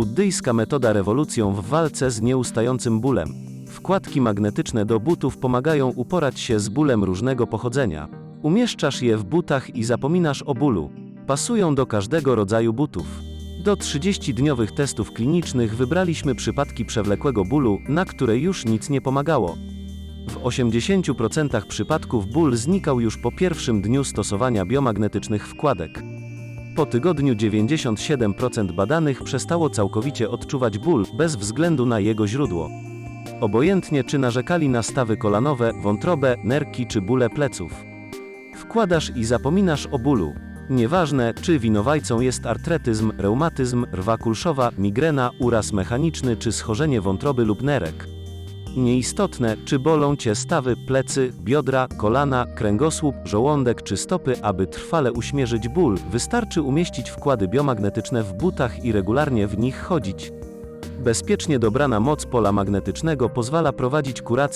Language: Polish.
Buddyjska metoda rewolucją w walce z nieustającym bólem. Wkładki magnetyczne do butów pomagają uporać się z bólem różnego pochodzenia. Umieszczasz je w butach i zapominasz o bólu. Pasują do każdego rodzaju butów. Do 30-dniowych testów klinicznych wybraliśmy przypadki przewlekłego bólu, na które już nic nie pomagało. W 80% przypadków ból znikał już po pierwszym dniu stosowania biomagnetycznych wkładek. Po tygodniu 97% badanych przestało całkowicie odczuwać ból, bez względu na jego źródło. Obojętnie czy narzekali na stawy kolanowe, wątrobę, nerki czy bóle pleców. Wkładasz i zapominasz o bólu. Nieważne, czy winowajcą jest artretyzm, reumatyzm, rwa kulszowa, migrena, uraz mechaniczny czy schorzenie wątroby lub nerek. Nieistotne, czy bolą cię stawy, plecy, biodra, kolana, kręgosłup, żołądek czy stopy, aby trwale uśmierzyć ból, wystarczy umieścić wkłady biomagnetyczne w butach i regularnie w nich chodzić. Bezpiecznie dobrana moc pola magnetycznego pozwala prowadzić kurację